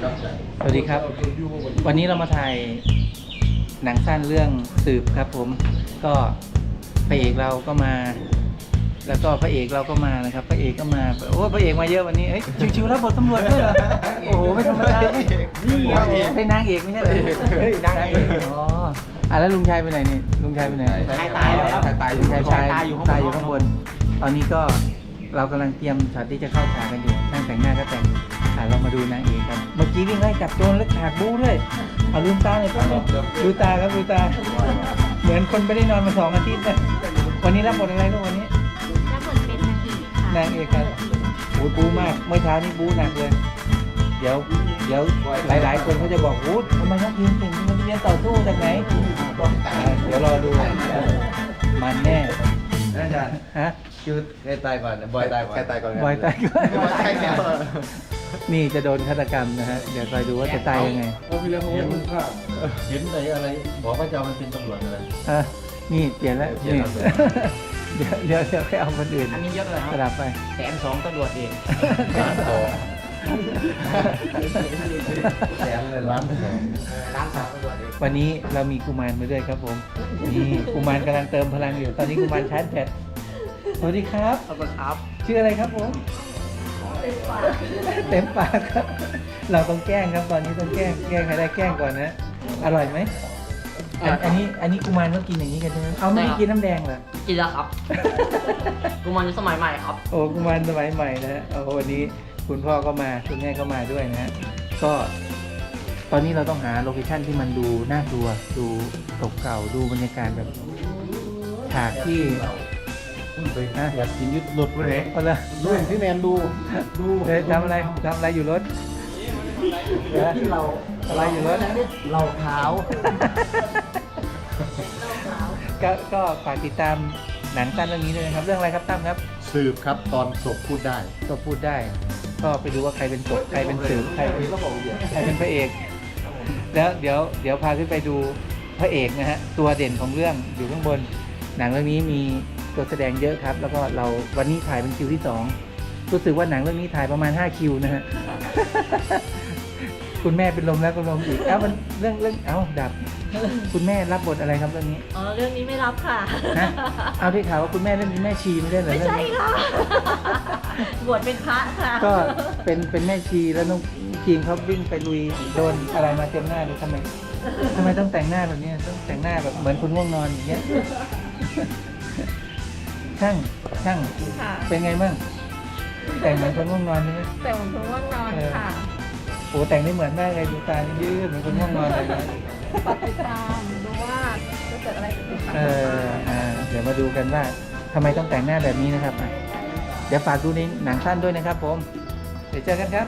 สวัสดีครับ วันนี้เรามาถ่ายหนังสั้นเรื่องสืบครับ ผมก็พระเอกเราก็มา แล้วก็พระเอกเราก็มานะครับพระเอกก็มาโอ้พระเอกมาเยอะวันนี้เอ้ยชิวๆแล้วบทตำรวจด้วยเหรอโอ้โหไม่ธรรมดานี่เป็นนางเอกไม่ใช่เหรอเฮ้ยนางเอกอ๋ออะแล้วลุงชายไปไหนนี่ลุงชายไปไหนชายตายแล้วครับชายตายลุงชายชายตายอยู่ข้างบนตายอยู่ข้างบนตอนนี้ก็เรากำลังเตรียมฉากที่จะเข้าฉากกันอยู่นั่งแต่งหน้าก็แต่ง อะเรามาดูนางเอกกันเมื่อกี้วิ่งไล่จับโจรแล้วฉากบู๊ด้วยเอาลืมตาหน่อยครับดูตาครับดูตา เหมือนคนไม่ได้นอนมาสองอาทิตย์นะวันนี้รับบทอะไรลูกวันนี้รับบทเป็นนางเอกค่ะนางเอกครับโอ้ยบู๊มาก เมื่อเช้านี้บู๊หนักเลย เดี๋ยว เดี๋ยวหลาย ๆ คนเขาจะบอกโอ้ยทำไมนักเรียนเก่งมันเรียนต่อสู้จากไหนอ่าเดี๋ยวรอดูมันแน่อาจารย์ฮะคือใครตายก่อนบอยตายก่อนใครตายก่อนบอยตายก่อน นี่จะโดนฆาตกรรมนะฮะ เดี๋ยวคอยดูว่าจะตายยังไงเห็นเห็นในอะไรบอกว่าจะเอามันเป็นตำรวจอะไรอะนี่เปลี่ยนแล้วเปลี่ยนนี่แล้วเดี๋ยวเดี๋ยวเดี๋ยวไปเอาคนอื่นอันนี้เยอะไรคสรับลับไป แสนสองตำรวจเองล้านสองแสนเลยล้านสองร้านสามตำรวจเองวันนี้เรามีกุมารมาด้วยครับผม นี่กุมารกำลังเติมพลังอยู่ ตอนนี้กุมารชาร์จแบตสวัสดีครับ ขอบคุณครับ ชื่ออะไรครับผม เต็มปากครับ เราต้องแกล้งครับตอนนี้ต้องแกล้งแกล้งใครได้แกล้งก่อนนะอร่อยไหมอันอันนี้อันนี้กุมารต้องกินอย่างนี้กันใช่ไหมเอาไม่ได้กินน้ำแดงเหรอกินแล้วครับกูมันสมัยใหม่ครับ โอ้กุมารสมัยใหม่นะฮะโอ้โหวันนี้คุณพ่อก็มาคุณแม่ก็มาด้วยนะฮะก็ ตอนนี้เราต้องหาโลเคชั่นที่มันดูน่ากลัวดูเก่าๆดูบรรยากาศแบบฉากที่ ฮะอยากกินยึดหลุดไปไหนเอาละดูพี่แมนดูดูเฮ้ยทำอะไรทำอะไรอยู่รถ เดี๋ยวที่เราอะไรอยู่รถเราเท้าก็ก็ฝากติดตามหนังสั้นเรื่องนี้ด้วยนะครับ เรื่องอะไรครับตั้มครับ สืบครับตอนศพพูดได้ ก็พูดได้ ก็ไปดูว่าใครเป็นศพใครเป็นสืบใครเป็นใครเป็นพระเอก แล้วเดี๋ยวเดี๋ยวพาขึ้นไปดูพระเอกนะฮะตัวเด่นของเรื่องอยู่ข้างบน หนังเรื่องนี้มี ตัวแสดงเยอะครับ แล้วก็เราวันนี้ถ่ายเป็นคิวที่สองรู้สึกว่าหนังเรื่องนี้ถ่ายประมาณ 5 คิวนะฮะ คุณแม่เป็นลมแล้วก็ลมอีก เอ้ามันเรื่องเรื่อง เอ้าดับ คุณแม่รับบทอะไรครับเรื่องนี้ อ๋อเรื่องนี้ไม่รับค่ะ ฮะ เอาที่ข่าวว่าคุณแม่เล่นเป็นแม่ชีไม่ได้เหรอไม่เรื่องใช่นี้ ค่ะ บวชเป็นพระค่ะ ก็เป็นเป็นแม่ชีแล้วน้องทีมเขาวิ่งไปลุยโดนอะไรมาเต็มหน้าเลยทำไมทำไมต้องแต่งหน้าแบบนี้ต้องแต่งหน้าแบบเหมือนคนง่วงนอนอย่างเงี้ย ช่างช่างค่ะเป็นไงบ้างแต่งเหมือนคนง่วงนอนใช่ไหมแต่ผมเป็นว่างนอนค่ะโอ้แต่งได้เหมือนมากเลยดูตายืดเหมือนคนง่วงนอนเลยนะฝากติดตามดูว่าจะเกิดอะไรขึ้นค่ะเอออ่าเดี๋ยวมาดูกันว่าทำไมต้องแต่งหน้าแบบนี้นะครับอะเดี๋ยวฝากดูในหนังสั้นด้วยนะครับ ผม เดี๋ยวเจอกันครับ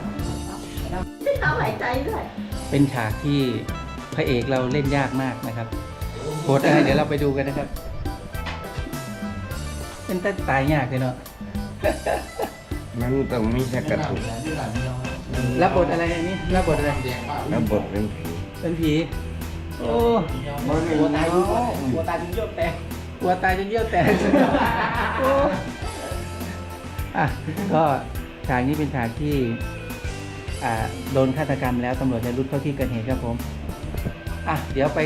ไม่ทำหายใจด้วย เป็นฉากที่พระเอกเราเล่นยากมากนะครับโหดอะไรเดี๋ยวเราไปดูกันนะครับ เป็นแต่ตายยากเลยเนาะมันต้องมีสักกระตุกรับบทอะไรอันนี้รับบทอะไรแล้วบทเป็นผีเป็นผีโอ้หัวตายหัวตายจนเยี่ยวแตกกลัวตายจนเยี่ยวแตกโอ้อะก็ฉากนี้เป็นฉากที่อ่าโดนฆาตกรรมแล้วตำรวจได้รุดเข้าที่เกิดเหตุครับผมอะเดี๋ยวไป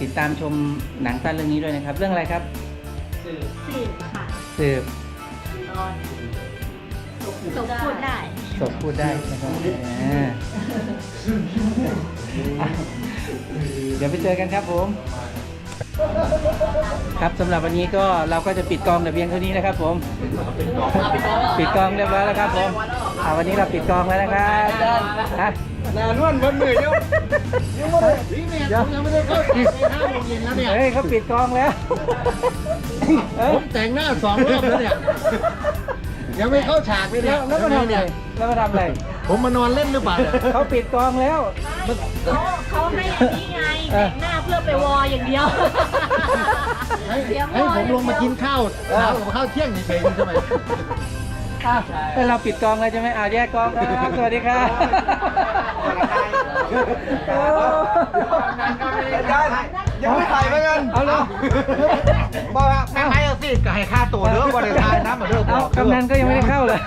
ติดตามชมหนังสั้นเรื่องนี้ด้วยนะครับ เรื่องอะไรครับสิบค่ะ สืบนอนสมพูดได้ศพพูดได้นะครับอ่าอะเดี๋ยวไปเจอกันครับผม ครับสำหรับวันนี้ก็เราก็จะปิดกองแต่เพียงเท่านี้นะครับผม ปิดกองเรียบร้อยแล้วครับผมอ่าวันนี้เราปิดกองแล้วนะครับฮะ นานวันวันมือยังยังไม่ได้พี่แมนยังไม่ได้เข้าไปห้าโมงเย็นแล้วเนี่ย เฮ้ยเขาปิดกองแล้วเอ้ ผยมแต่งหน้าสองรอบแล้วเนี่ยยังไม่เข้าฉากเลยแล้เนี่วยแล้วมาทำอะไรแล้วมาทำอะไร ผมมานอนเล่นหรือเปล่าเนี่ยเขาปิดกองแล้วเขาเขาให้อันนี้ไงเออแต่งหน้าเพื่อไปวออย่างเดียวให้เตรียมให้ผมลงมากินข้าวเช้ากับข้าวเที่ยงเฉยๆใช่ไหมอ้าวแล้วเราปิดกองแล้วใช่ไหมอ้าวแยกกองครับสวัสดีครับโอ้ยังไม่ถ่ายไปกันเอาเลย บอกว่าไม่ให้เอาสิก็ให้ค่าตัวเด้อบริษัทนะมาเด้อเอากำนันก็ยังไม่ได้เข้าเลย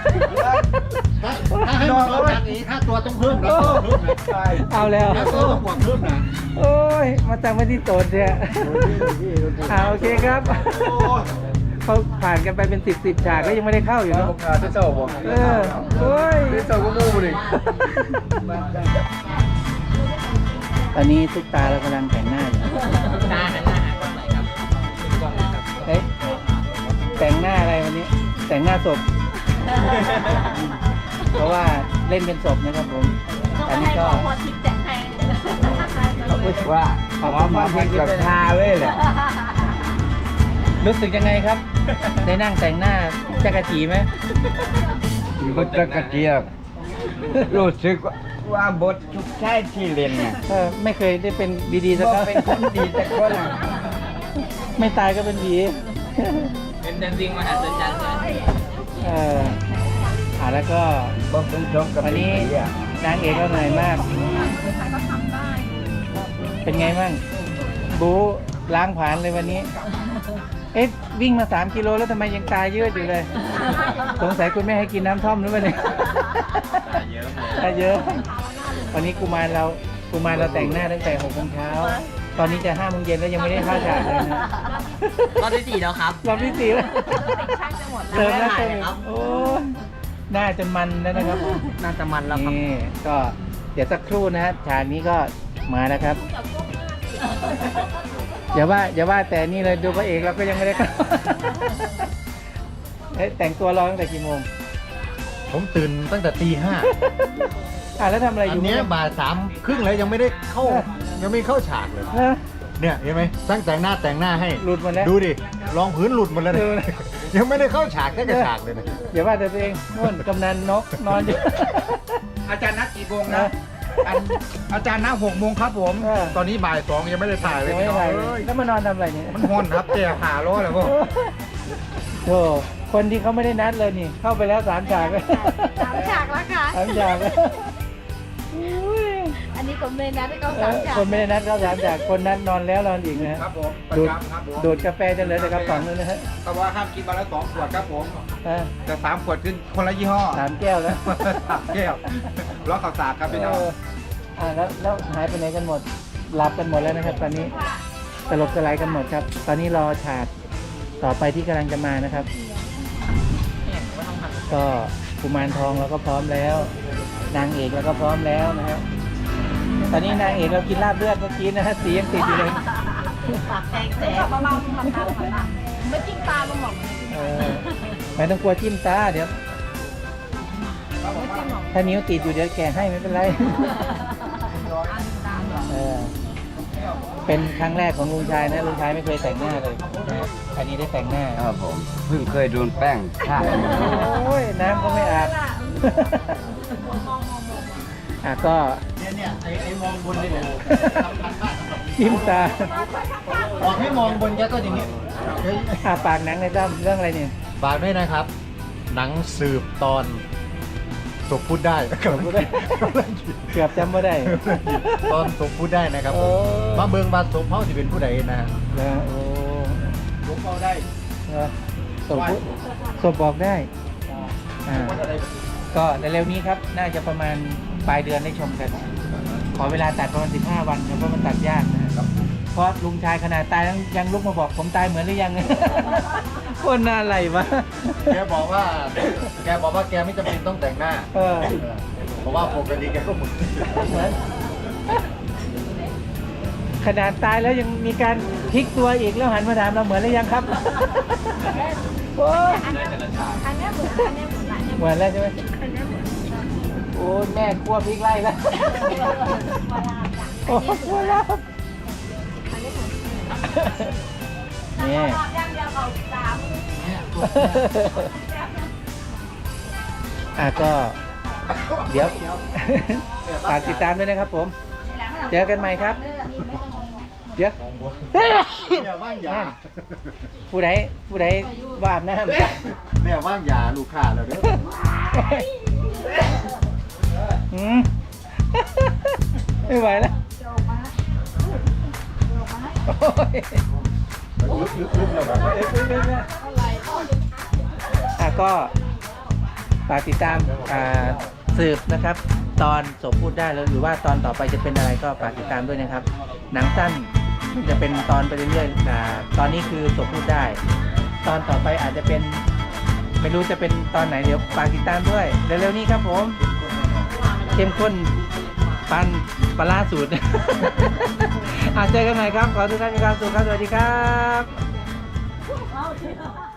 ถ้าให้มันเอาดังอีกค่าตัวต้องเพิ่มนะเพิ่มนะเอาแล้ว ค่าตัวต้องบวกเพิ่มนะโอ้ย มาตั้งไว้ที่โตนเนี่ยอ่าโอเคครับเขาผ่านกันไปเป็นสิบสิบฉากก็ยังไม่ได้เข้าอยู่เนาะขาดเจ้าบอกเออโอ้ย เจ้าก็มู่ดิตอนนี้ทุกตาเรากำลังแต่งหน้าอยู่ ตาหันหน้า หน้าอะไรวันนี้ แต่งหน้าศพ เพราะว่าเล่นเป็นศพนะครับผมก็อันไม่นี้ให้ก็ขอพอทิปแจกให้ว่าว่ามันกับทาเลยแหละรู้สึกยังไงครับ ได้นั่งแต่งหน้าจักรจีไหมมันจะกระเจียบรู้สึกว่าบททุกชายที่เล่นน่ะเออไม่เคยได้เป็นดีๆสักบ่ครั้งเป็นคนดีแต่คนน่ะไม่ตายก็เป็นผี เป็นเดินวิ่งมหัศจรรย์เลยเอออ่าแล้วก็บ่เป็นชมกับวันนี้ผีอะนางเอกเราเหนื่อยมาก เป็นไงบ้างบูล้างผ่านเลยวันนี้ เอ๊ะวิ่งมาสามกิโลแล้วทำไมยังตายเยอะอยู่เลย สงสัยคุณแม่ให้กินน้ำท่อมหรือเปล่าเนี่ยตายเยอะตายเยอะ วันนี้กุมารเรากุมารเราแต่งหน้าตั้งแต่หกโมงเช้า ตอนนี้จะห้าโมงเย็นแล้วยังไม่ได้เข้าฉากเลยนะรอบที่สี่แล้วครับ รอบที่สี่แล้วช่างจะหมดเติมแล้วไม่เติได้มครับโอ้ยน่าจะมันแล้วนะครับน่าจะมันแล้วครับนี่ก็เดี๋ยวสักครู่นะฮะฉากนี้ก็มาแล้วครับอย่าว่าอย่าว่าแต่นี่เลยดูพระเอกเราก็ยังไม่ได้เข้าเอ๊ะแต่งตัวรอตั้งแต่กี่โมงผมตื่นตั้งแต่ตีห้าอะแล้วทำอะไรออัยู่นเนี้ยบ่ายสามครึ่งเลยยังไม่ได้เข้า ยังไม่เข้าฉากเลย นะ เนี่ยเห็นไหมตั้งแต่งหน้าแต่งหน้าให้หลุดหมดแล้ว ดูดิรองพื้นหลุดหมดแล้วดูนะนะยังไม่ได้เข้าฉากแค่กระฉากเลยนะอย่าว่าแต่ตัวเองนู่นกำนันนกนอนอยู่ อาจารย์นัดกี่โมงนะนะอันอาจารย์นัดหกโมงครับผม เออ ตอนนี้บ่ายสองยังไม่ได้ถ่ายเลยยังไม่พี่น้องถ่ายเอ้ยแล้วมานอนทำอะไรเนี่ยมันห้อนครับแก่ผ่าร้อยแล้วพวกโธ่คนที่เขาไม่ได้นัดเลยนี่ เข้าไปแล้วสามฉากเลยสามฉากแล้วค่ะสามฉากเลย อุ้ยอันนี้ผมเลยนะที่เขาเอสามอฉากคนไม่ได้นัดเข้าสามฉากคนนัดนอนแล้วนอนอีกนะฮะครับผมประดูดจำครับผมดูดกาแฟจะเหลือแต่กระป๋องเลยนะฮะแต่ว่าห้ามกินมาแล้วสองขวดครับผมอะแต่สามขวดคือคนละยี่ห้อสามแก้วแล้วสามแก้วล้อข่าวสารครับพี่น้องเอออ่าแล้วแล้วหายไปไหนกันหมดหลับกันหมดแล้วนะครับ ตอนนี้สลบสลายกันหมดครับ ตอนนี้รอฉากต่อไปที่กำลังจะมานะครับ ก็กุมารทองเราก็พร้อมแล้ว นางเอกเราก็พร้อมแล้วนะครับต อนนี้นางเอกเรากินลาบเลือดเมื่อกี้นะฮะสียังติดอยู่เลยปากแดงแสบเบาๆมันตาหน่อยไม่จิ้มตาลงหรอกเออไม่ต้องกลัวจิ้มตาเดี๋ยวถ้านิ้วติดอยู่เดี๋ยวแกะให้ไม่เป็นไรเออเป็นครั้งแรกของลุงชายนะลุงชายไม่เคยแต่งหน้าเลยนะอันนี้ได้แต่งหน้าครับผมเพิ่งเคยโดนแป้งทาโอ้ยน้ำก็ไม่อาบอะก็ เนี่ยเนี่ยไอ้ไอ้มองบนนี่เนี่ยจิ้มตาบอกให้มองบนแกก็อย่างนี้เฮ้ยอะปากหนังในตั้มเรื่องอะไรเนี่ยฝากด้วยนะครับ หนังสืบตอนศพพูดได้ศพพูดได้เกือบจำไม่ได้ตอนศพพูดได้นะครับโอ้มาเบิงบาศพเขาจะเป็นผู้ใดนะฮะนะโอ้หลวงพ่อได้เออศพพูดศพบอกได้อ่าก็เร็วๆนี้ครับ น่าจะประมาณปลายเดือนได้ชมกัน ขอเวลาตัดประมาณ15 วันครับเพราะมันตัดยากนะครับเพราะลุงชายขนาดตายยังยังลุกมาบอกผมตายเหมือนหรือยัง คนน่าอะไรวะแกบอกว่า แกบอกว่าแกไม่จำเป็นต้องแต่งหน้าเออเพราะว่าปกติแกก็หมดเหมือนขนาดตายแล้วยังมีการพลิกตัวอีกแล้วหันมาถามเราเหมือนหรือยังครับโอ้ยอันนี้อันนี้เหมือนอันนี้เหมือนอันนี้เหมือนแล้วใช่ไหมอันนี้เหมือน โอ้ยแม่กลัวพลิกไล่แล้วโอ้ยกลัวแล้วนี่ย่างเดียวเขาสามอะก็ เดี๋ยวฝากติดตามด้วยนะครับผม เจอกันใหม่ครับ เดี๋ยวเนี่ยว่างยาผู้ใดผู้ใดว่าอาบน้ำเนี่ยว่างยาลูกค้าแล้วเด้อ อืม ไม่ไหวแล้วโอ้ยอะก็ฝากติดตามอ่าสืบนะครับ ตอนสมพูดได้แล้วหรือว่าตอนต่อไปจะเป็นอะไรก็ฝากติดตามด้วยนะครับ หนังสั้นจะเป็นตอนไปเรื่อยๆอ่าตอนนี้คือสมพูดได้ ตอนต่อไปอาจจะเป็น ไม่รู้จะเป็นตอนไหนเดี๋ยวฝากติดตามด้วยเร็วๆนี้ครับผม เข้มข้นปันปลาร้าสูตร อาเจอกันใหม่ครับ ขอทุกท่านมีความสุขครับ สวัสดีครับ